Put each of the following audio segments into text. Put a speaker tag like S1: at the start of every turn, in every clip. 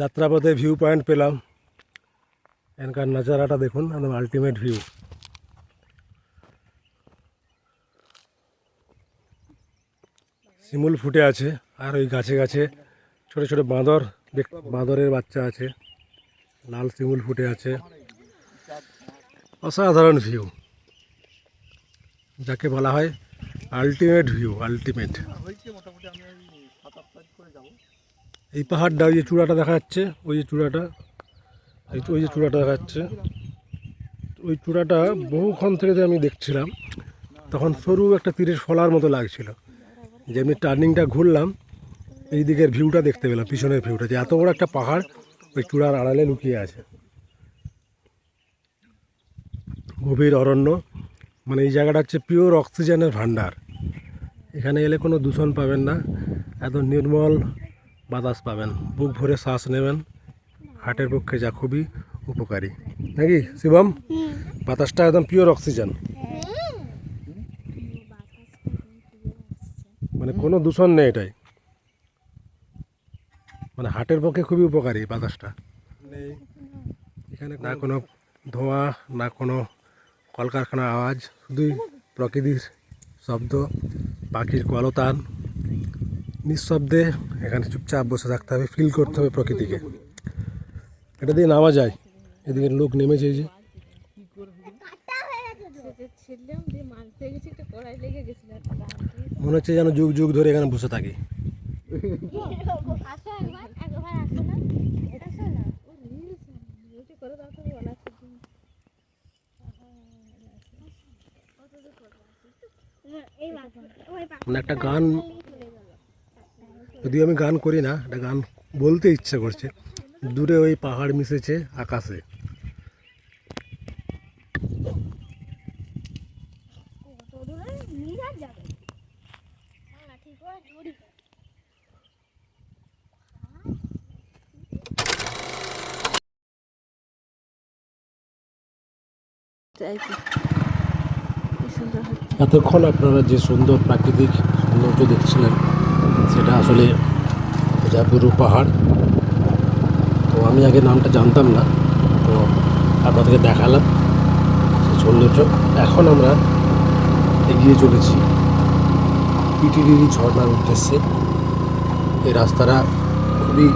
S1: যাত্রাপথে view point পেলাম। এখানকার নাজারাটা দেখুন, একদম আলটিমেট ভিউ শিমুল ফুটে আছে, আর ওই গাছে গাছে ছোট ছোট বাঁদর দেখ, বাঁদরের বাচ্চা আছে। লাল শিমুল ফুটে আছে। অসাধারণ ভিউ যাকে বলা হয় আলটিমেট ভিউ আলটিমেট এই পাহাড়টা, ওই যে চূড়াটা দেখা যাচ্ছে, ওই যে চূড়াটা, এই ওই যে চূড়াটা দেখা যাচ্ছে। ওই চূড়াটা বহুক্ষণ থেকে যে আমি দেখছিলাম, তখন সরু একটা তীরের ফলার মতো লাগছিল। যে আমি টার্নিংটা ঘুরলাম, এই দিকের ভিউটা দেখতে পেলাম, পিছনের ভিউটা, যে এত বড় একটা পাহাড় ওই চূড়ার আড়ালে লুকিয়ে আছে। গভীর অরণ্য মানে এই জায়গাটা হচ্ছে পিওর অক্সিজেনের ভান্ডার এখানে এলে কোনো দূষণ পাবেন না, এত নির্মল বাতাস পাবেন, বুক ভরে শ্বাস নেবেন, হার্টের পক্ষে যা খুবই উপকারী। নাকি, শিবম? বাতাসটা একদম পিওর অক্সিজেন মানে কোনো দূষণ নেই এটাই। মানে হার্টের পক্ষে খুবই উপকারী বাতাসটা। এখানে না কোনো ধোঁয়া, না কোনো কলকারখানার আওয়াজ, শুধুই প্রকৃতির শব্দ, পাখির কলতান নিঃশব্দে এখানে চুপচাপ বসে থাকতে হবে ফিল করতে হবে প্রকৃতিকে। এটা দিয়ে নামা যায়। এদিকে লোক নেমেছে যে। মনে হচ্ছে যেন যুগ যুগ ধরে এখানে বসে থাকি। মানে একটা গান যদিও আমি গান করি না এটা গান বলতে ইচ্ছে করছে। দূরে ওই পাহাড় মিশেছে আকাশে। এতক্ষণ আপনারা যে সুন্দর প্রাকৃতিক সৌন্দর্য দেখছিলেন সেটা আসলে জাপুরু পাহাড়। তো আমি আগে নামটা জানতাম না। তো আপনাদেরকে দেখালাম সৌন্দর্য। এখন আমরা এগিয়ে চলেছি পিটিডিরি ঝর্ণার উদ্দেশ্যে। এই রাস্তাটা খুবই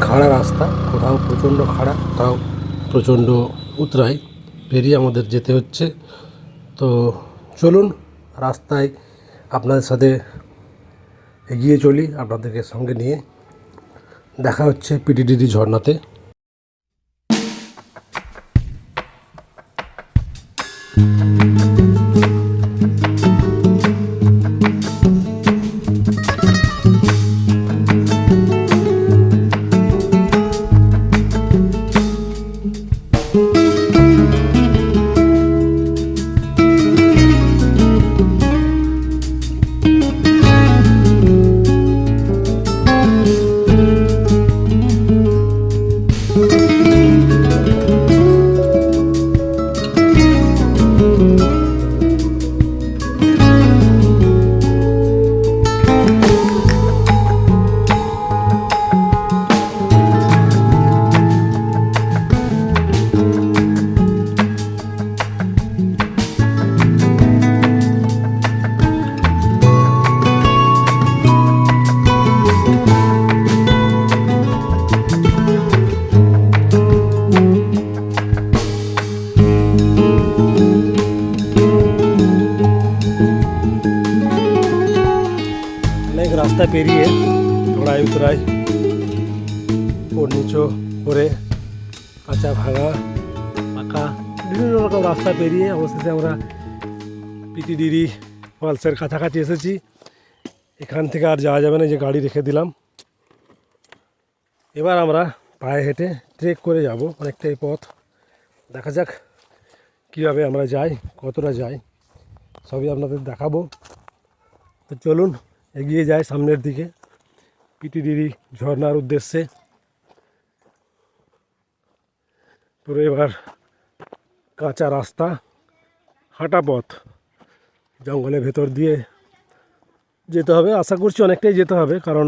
S1: খাড়া রাস্তা, কোথাও প্রচণ্ড খাড়া, কোথাও প্রচণ্ড উতরাই। পেরিয়ে আমাদের যেতে হচ্ছে। তো চলুন, রাস্তায় আপনাদের সাথে এগিয়ে চলি আপনাদেরকে সঙ্গে নিয়ে। দেখা হচ্ছে পিটিডিডি ঝর্ণাতে। রাস্তা পেরিয়ে চড়াই উতরাই ওর নিচু করে কাঁচা ভাঙা, পাকা, বিভিন্ন রকম রাস্তা পেরিয়ে অবশেষে আমরা পিটিডিরি ফলসের কাছাকাছি এসেছি। এখান থেকে আর যাওয়া যাবে না যে গাড়ি রেখে দিলাম। এবার আমরা পায়ে হেঁটে ট্রেক করে যাব অনেকটাই পথ। দেখা যাক কীভাবে আমরা যাই, কতটা যাই, সবই আপনাদের দেখাবো। তো চলুন এগিয়ে যায় সামনের দিকে। পিটিডিরি ঝর্নার উদ্দেশ্যে। পুরো এবার কাঁচা রাস্তা, হাঁটা পথ জঙ্গলের ভেতর দিয়ে যেতে হবে। আশা করছি অনেকটাই যেতে হবে, কারণ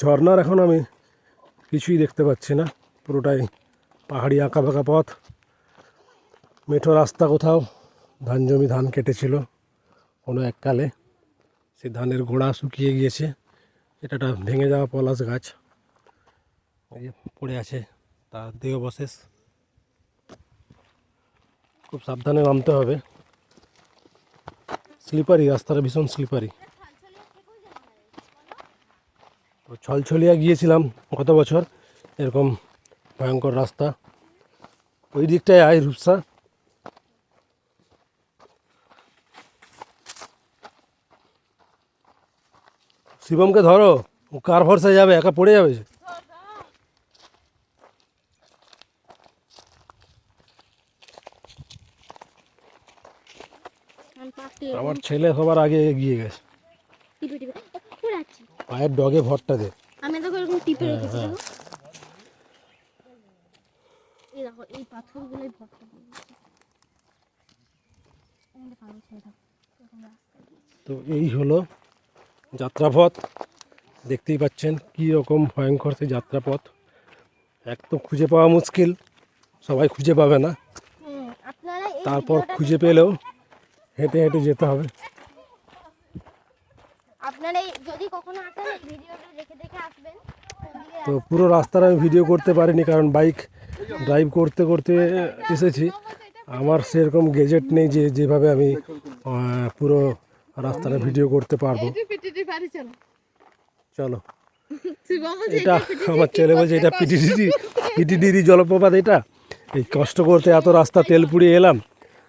S1: ঝর্নার এখন আমি কিছুই দেখতে পাচ্ছি না। পুরোটাই পাহাড়ি আঁকা বাঁকা পথ। মেঠো রাস্তা কোথাও, ধান জমি ধান কেটেছিল কোনো এককালে। সে ধানের গোড়া শুকিয়ে গিয়েছে। এটা একটা ভেঙে যাওয়া পলাশ গাছ। এই পড়ে আছে তার দেহ দেহবশেষ খুব সাবধানে নামতে হবে। স্লিপারি রাস্তাটা ভীষণ স্লিপারি। তো ছলছলিয়া গিয়েছিলাম গত বছর, এরকম ভয়ঙ্কর রাস্তা। ওই দিকটায় আয় রূপসা। শিবমকে ধরো ও কার ভরসায় যাবে একা পড়ে যাবে। আমার ছেলে সবার আগে এগিয়ে গেছে পায়ের ডগে ভরটা দে
S2: আমি দেখো এরকম টিপে
S1: হ্যাঁ,
S2: রেখেছি
S1: হ্যাঁ।
S2: এই দেখো এই পাথরগুলোই ভরটা।
S1: তো এই হলো যাত্রাপথ দেখতেই পাচ্ছেন কী রকম ভয়ঙ্কর সেই যাত্রাপথ। এক তো খুঁজে পাওয়া মুশকিল সবাই খুঁজে পাবে না। তারপর খুঁজে পেলেও হেঁটে হেঁটে যেতে হবে।
S2: আপনারা যদি কখনো আসেন এই ভিডিওটা দেখে দেখে আসবেন
S1: তো পুরো রাস্তার আমি ভিডিও করতে পারিনি কারণ বাইক ড্রাইভ করতে করতে এসেছি। আমার সেরকম গেজেট নেই যে যেভাবে আমি পুরো রাস্তাটা ভিডিও করতে পারব।
S3: চলো।
S1: চলো। এটা আমার ছেলে বলছে এটা পিটিডিডি পিটিডিডি জলপ্রপাত এটা? এই কষ্ট করতে এত রাস্তা তেল পুড়িয়ে এলাম।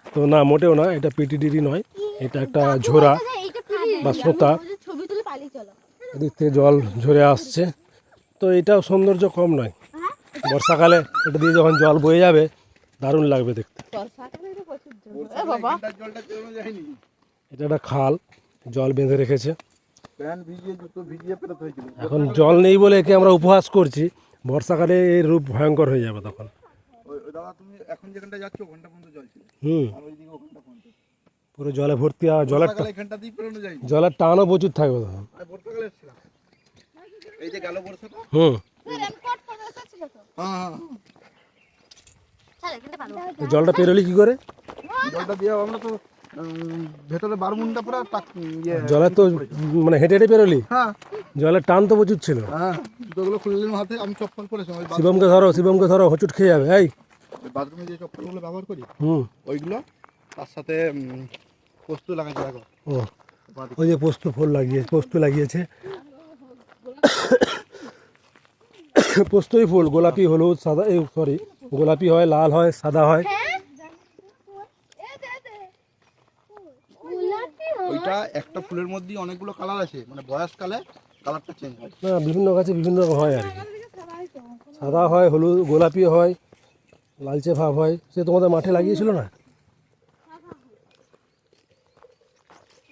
S1: তো না মোটেও না এটা পিটিডিডি নয় এটা একটা ঝোরা বা। সোতা।
S2: আমি ছবি তুলে পালিয়ে চলো।
S1: এদিক থেকে জল ঝরে আসছে। তো এটাও সৌন্দর্য কম নয়। বর্ষাকালে এটা দিয়ে যখন জল বয়ে যাবে দারুণ লাগবে দেখতে। এটা একটা খাল জল বেঁধে রেখেছে। এখন জল নেই বলে একে আমরা উপহাস করছি বর্ষাকালে এর রূপ ভয়ঙ্কর হয়ে যাবে তখন।
S4: ওই ওই দাদা তুমি এখন যেখানটা যাচ্ছ ওখানটা পর্যন্ত জল ছিল।
S1: হুম। পুরো জলে ভর্তি আর জলের জলের টানও প্রচুর থাকবে তখন।
S4: আমি বর্ষাকালে এসেছিলাম। এই যে গেল বর্ষাটা
S1: হুম।
S4: হ্যাঁ হ্যাঁ।
S1: জলটা পেরোলি কি করে?
S4: জলটা দিয়ে আমরা তো ভেতরে বারমুন্ডা পুরো টাক ইয়ে
S1: জলে তো মানে হেঁটে হেঁটে পেরোলি
S4: হ্যাঁ।
S1: জলের টান তো প্রচুর ছিল।
S4: হ্যাঁ জুতোগুলো খুলে নিলাম হাতে আমি চপ্পল পরেছিলাম ওই
S1: শিবমকে ধরো শিবমকে ধরো হোঁচট খেয়ে যাবে এই।
S4: বাথরুমে যে চপ্পলগুলো ব্যবহার করি
S1: হুম।
S4: ওইগুলো তার সাথে পোস্ত লাগাইছে দেখো।
S1: ও ওই যে পোস্ত ফুল লাগিয়ে পোস্ত লাগিয়েছে। পোস্তই ফুল গোলাপি হলুদ সাদা এই সরি গোলাপি হয় লাল হয় সাদা হয়
S2: গোলাপি
S4: ওইটা একটা ফুলের মধ্যেই অনেকগুলো কালার আছে মানে বয়সকালে কালারটা চেঞ্জ হয়।
S1: না বিভিন্ন গাছে বিভিন্ন রকম হয় আর কি। সাদা হয় হলুদ গোলাপি হয় লালচে ভাব হয়। সে তোমাদের মাঠে লাগিয়েছিল না?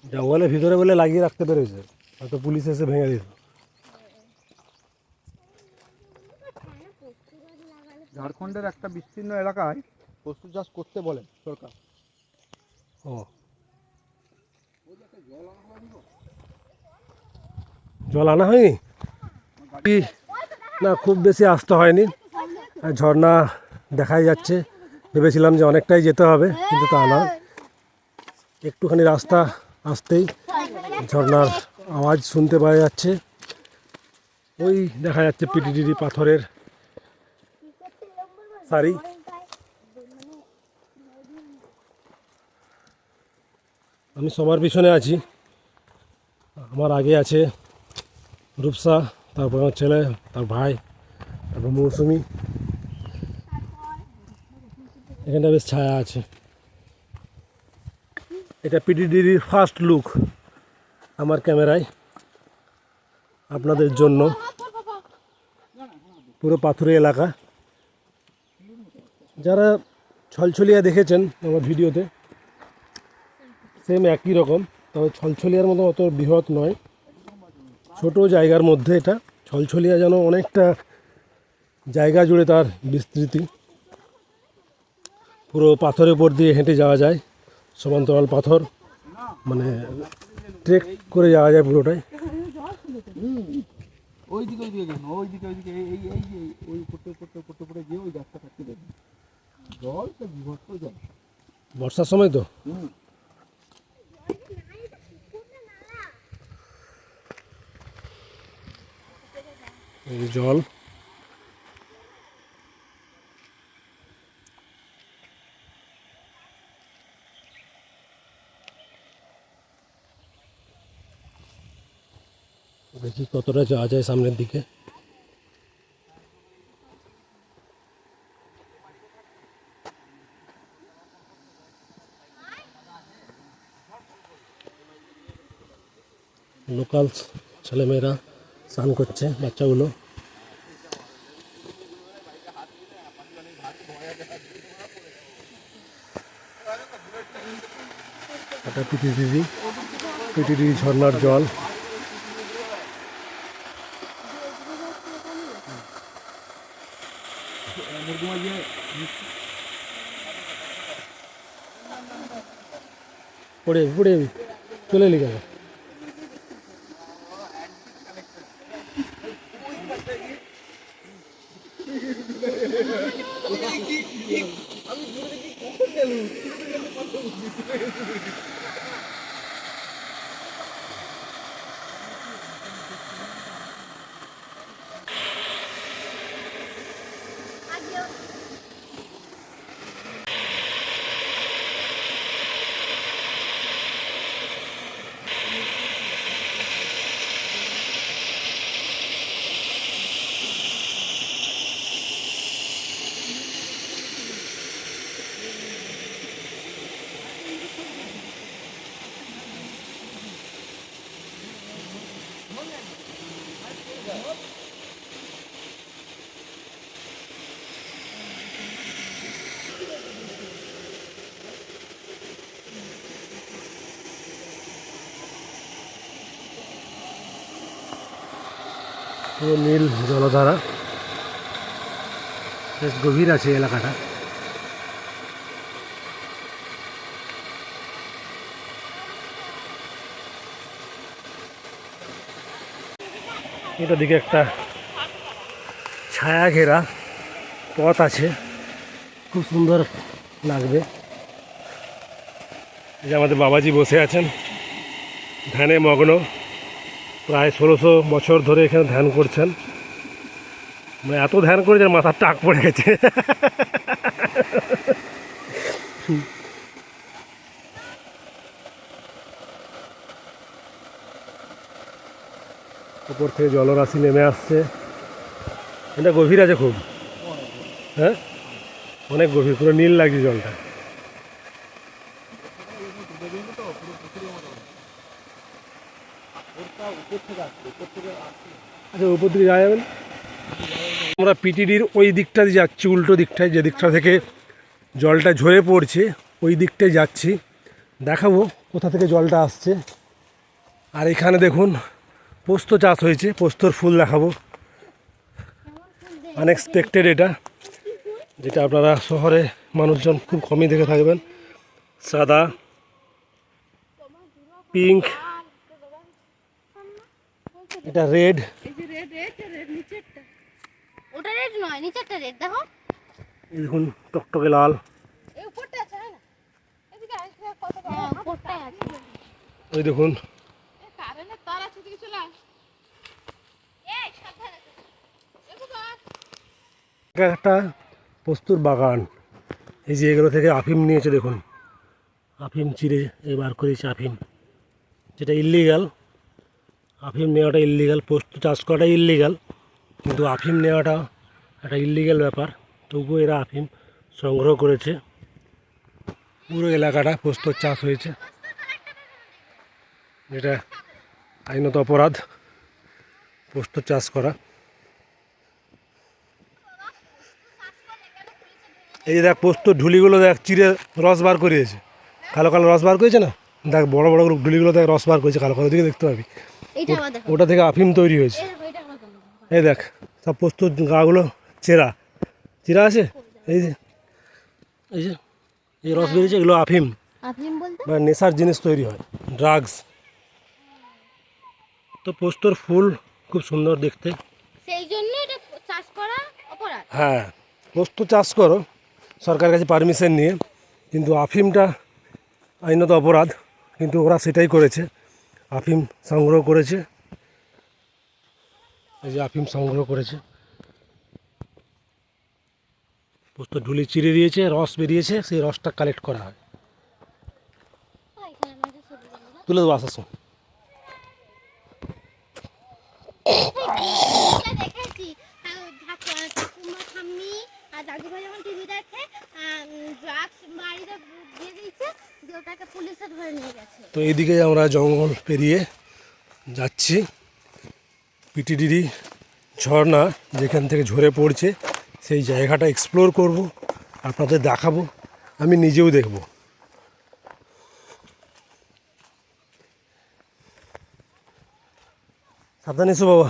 S1: জঙ্গলের ভিতরে বলে লাগিয়ে রাখতে পেরেছে। হয়তো পুলিশ এসে ভেঙে দিত
S4: ঝাড়খণ্ডের একটা বিস্তীর্ণ এলাকায় পশু চাষ করতে বলে সরকার।
S1: ও। জল আনা হয়নি? না, খুব বেশি আসতে হয়নি। ঝর্ণা দেখাই যাচ্ছে। ভেবেছিলাম যে অনেকটাই যেতে হবে, কিন্তু তা না একটুখানি রাস্তা আসতেই ঝর্ণার আওয়াজ শুনতে পাওয়া যাচ্ছে। ওই দেখা যাচ্ছে পিটিডিডি পাথরের সারি। আমি সবার পিছনে আছি। আমার আগে আছে রূপসা তারপর আমার ছেলে, তার ভাই, তারপর মৌসুমি। এখানটা বেশ ছায়া আছে। এটা পিডিডির ফার্স্ট লুক আমার ক্যামেরায়, আপনাদের জন্য। পুরো পাথুরে এলাকা। যারা ছলছলিয়া দেখেছেন আমার ভিডিওতে সেম একই রকম, তবে ছলছলিয়ার মতো অত বৃহৎ নয়। ছোট জায়গার মধ্যে এটা ছলছলিয়া যেন অনেকটা জায়গা জুড়ে তার বিস্তৃতি। পুরো পাথরের উপর দিয়ে হেঁটে যাওয়া যায় সমান্তরাল পাথর মানে ট্রেক করে যাওয়া যায় পুরোটাই।
S4: ওই দিকে কেন ওই দিকে এই এই এই ওই করতে করতে করতে করতে গিয়ে ওই গাছটা কাটতে দেবেন জল বিভক্ত জল।
S1: বর্ষার সময় তো?
S4: হুম।
S1: এই যে জল দেখি কতটা যাওয়া যায় সামনের দিকে লোকাল ছেলেমেয়েরা স্নান করছে বাচ্চাগুলো এটা পিটি দিদি পিটি দিদি ঝর্নার জল।
S4: মুরগুমা গিয়ে
S1: পড়ে যাবি, পড়ে যাবি চলে এলি পুরো নীল জলধারা। বেশ গভীর আছে এলাকাটা। এটা দিকে একটা ছায়া ঘেরা পথ আছে। খুব সুন্দর লাগবে। যে আমাদের বাবাজি বসে আছেন। ধ্যানে মগ্ন। প্রায় ষোলোশো বছর ধরে এখানে ধ্যান করছেন। মানে এত ধ্যান করেছেন মাথার টাক পড়ে গেছে। উপর থেকে জলরাশি নেমে আসছে। এটা গভীর আছে খুব। হ্যাঁ? অনেক গভীর, পুরো নীল লাগছে জলটা। উপর দিকে যাওয়া যাবে আমরা পিটিডির ওই দিকটা যাচ্ছি, উল্টো দিকটায়, যে দিকটা থেকে জলটা ঝরে পড়ছে, ওই দিকটায় যাচ্ছি। দেখাবো কোথা থেকে জলটা আসছে। আর এখানে দেখুন, পোস্ত চাষ হয়েছে, পোস্তর ফুল দেখাবো। আনএক্সপেক্টেড এটা, যেটা আপনারা শহরে মানুষজন খুব কমই দেখে থাকবেন। সাদা পিঙ্ক এটা রেড
S3: এই রেড রেড রেড নিচেরটা।
S2: ওটা রেড নয় নিচেরটা রেড দেখো।
S1: দেখুন টকটকে লাল।
S3: কত
S2: হ্যাঁ
S1: ওই দেখুন। একটা পোস্তুর বাগান। এই যে এগুলো থেকে আফিম নিয়েছে দেখুন। আফিম চিড়ে এই বার করেছে আফিম। যেটা ইল্লিগাল আফিম নেওয়াটা ইলিগাল পোস্ত চাষ করাটা ইল্লিগাল কিন্তু আফিম নেওয়াটা একটা ইলিগাল ব্যাপার। তবুও এরা আফিম সংগ্রহ করেছে। পুরো এলাকাটা পোস্তর চাষ হয়েছে। এটা আইনত অপরাধ, পোস্ত চাষ করা। এই দেখ পোস্ত ঢুলিগুলো দেখ, চিড়ে রস বার করিয়েছে। কালো কালো রস বার করেছে না? দেখ বড় বড় ঢুলিগুলো দেখ রস বার করেছে, কালো কালো দিকে দেখতে পাবি। ওটা থেকে আফিম তৈরি হয়েছে।
S2: এই দেখো,
S1: সব পোস্ত গাগুলো চেরা। চেরা আছে? এই যে এই যে এই রস বেরিয়েছে এগুলো আফিম। বা নেশার জিনিস তৈরি হয় ড্রাগস। তো পোস্তর ফুল খুব সুন্দর দেখতে।
S3: সেই জন্য এটা চাষ করা অপরাধ।
S1: হ্যাঁ পোস্ত চাষ করো সরকারের কাছে পারমিশন নিয়ে। কিন্তু আফিমটা আইনত অপরাধ কিন্তু ওরা সেটাই করেছে। আফিম সংগ্রহ করেছে। এই যে আফিম সংগ্রহ করেছে। পোস্ত ঢুলি চিড়ে দিয়েছে, রস বেরিয়েছে, সেই রসটা কালেক্ট করা হয়। তুলে দেবো, আসার সময়
S3: এটা দেখেছি আর ঠাকুর- ঠাকুমা ঠাম্মি আর দাদুভাই যখন টিভি দেখে ড্রাগস বাড়িতে দিয়ে দিয়েছে, দিয়ে ওটাকে পুলিশে ধরে নিয়ে গেছে।
S1: তো এইদিকে আমরা জঙ্গল পেরিয়ে যাচ্ছি। পিটিডিডি ঝর্ণা যেখান থেকে ঝরে পড়ছে, সেই জায়গাটা এক্সপ্লোর করব, আপনাদের দেখাবো, আমি নিজেও দেখব। সাবধানে এসো বাবা।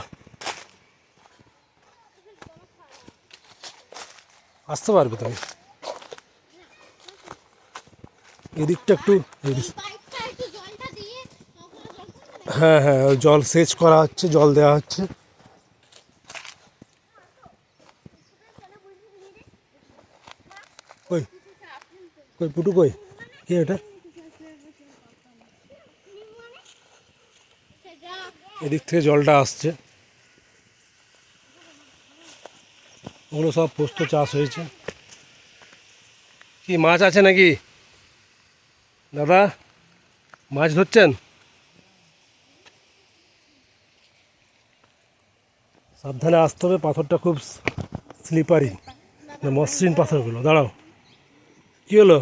S1: আসতে পারবে তুমি এদিকটা একটু হ্যাঁ হ্যাঁ জল সেচ করা হচ্ছে, জল দেওয়া হচ্ছে। কই? কই পুটু কই? কে এটা? এদিক থেকে জলটা আসছে। ওগুলো সব পোস্ত চাষ হয়েছে। কি মাছ আছে নাকি? দাদা, মাছ ধরছেন? সাবধানে আসতে হবে, পাথরটা খুব স্লিপারি মসৃণ পাথরগুলো। দাঁড়াও। কি হলো?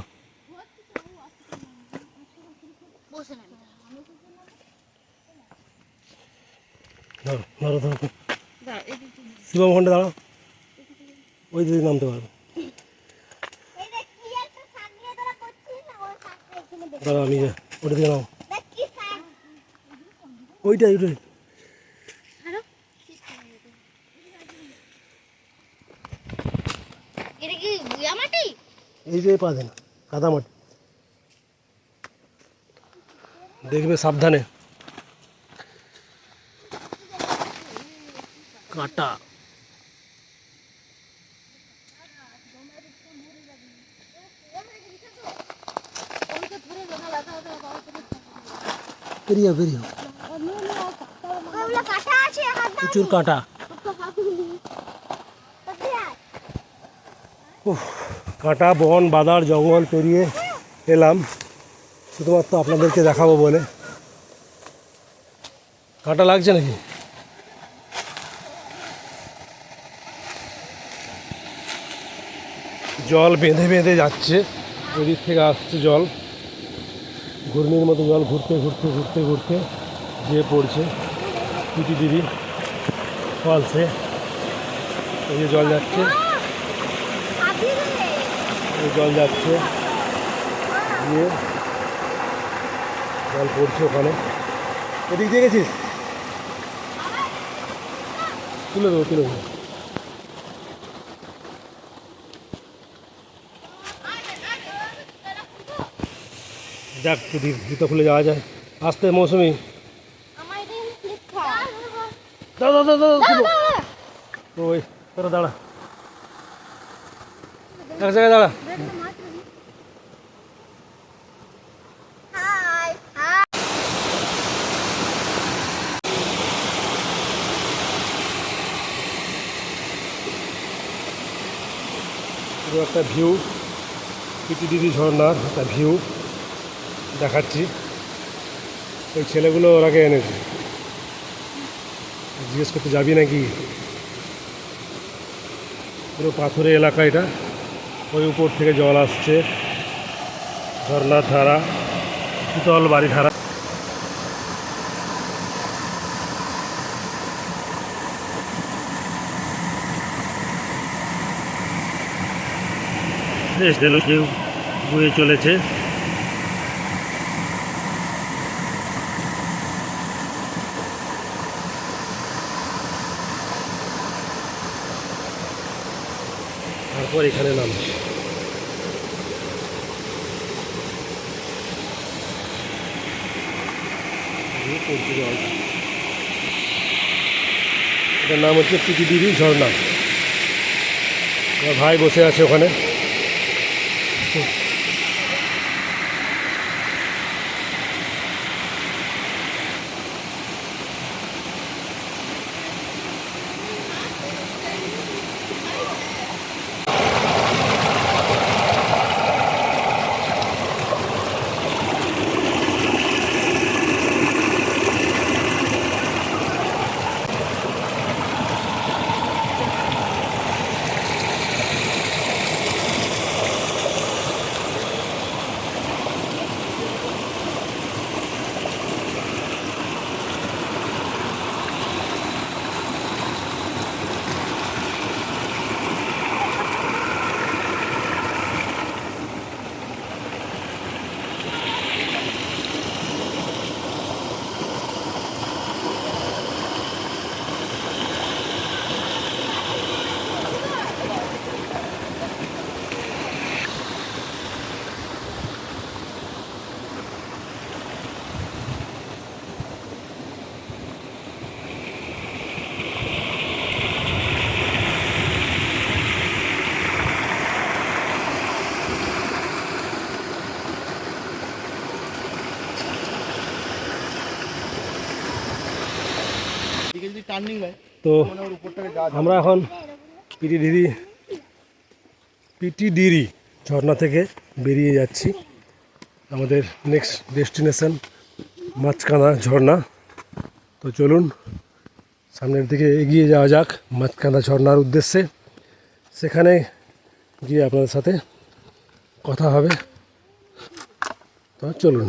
S1: ধরো শিবম দাঁড়াও। ওই দিদি নামতে পারবে। দাঁড়াও আমি ওটা দিকে
S3: কি শাক?
S1: ওইটাই ওইটাই এই যে পা দেন কাদা মাটি। দেখবে সাবধানে। কাটা। বেরিয়ে বেরিয়ে প্রচুর কাটা। কাটা, বন, বাদার, জঙ্গল পেরিয়ে এলাম। শুধুমাত্র আপনাদেরকে দেখাবো বলে। কাটা লাগছে নাকি? জল বেঁধে বেঁধে যাচ্ছে। ওদিক থেকে আসছে জল। ঘূর্ণির মতো জল ঘুরতে ঘুরতে ঘুরতে ঘুরতে গিয়ে পড়ছে। পিটি দিদি ফলসে। এই যে জল যাচ্ছে। এই জল যাচ্ছে। গিয়ে জল পড়ছে ওখানে। এদিক দিয়ে গেছিস? তুলে দেবো তুলে দেবো। যাক যদি জুতো খুলে যাওয়া যায়। আসতে মৌসুমি। দাদা দাদা দাদা ওই তোরা দাঁড়া। এক জায়গায় দাঁড়া। একটা ভিউ পিটিডিডি ঝর্ণার একটা ভিউ দেখাচ্ছি। ওই ছেলেগুলো ওরাকে এনেছে জিজ্ঞেস করতে যাবি নাকি? পুরো পাথরের এলাকা এটা। ওই উপর থেকে জল আসছে। ঝর্ণার ধারা শীতল বাড়ি ধারা। বেশ ঢেউ বয়ে চলেছে। তারপর এখানে জল। এটার নাম হচ্ছে পিটিডিবি ঝর্ণা ভাই বসে আছে ওখানে তো আমরা এখন পিটিডিরি পিটিডিরি ঝর্ণা থেকে বেরিয়ে যাচ্ছি। আমাদের নেক্সট ডেস্টিনেশন মাছকানা ঝর্ণা। তো চলুন, সামনের দিকে এগিয়ে যাওয়া যাক মাছকানা ঝর্ণার উদ্দেশ্যে। সেখানে গিয়ে আপনাদের সাথে কথা হবে। তো চলুন।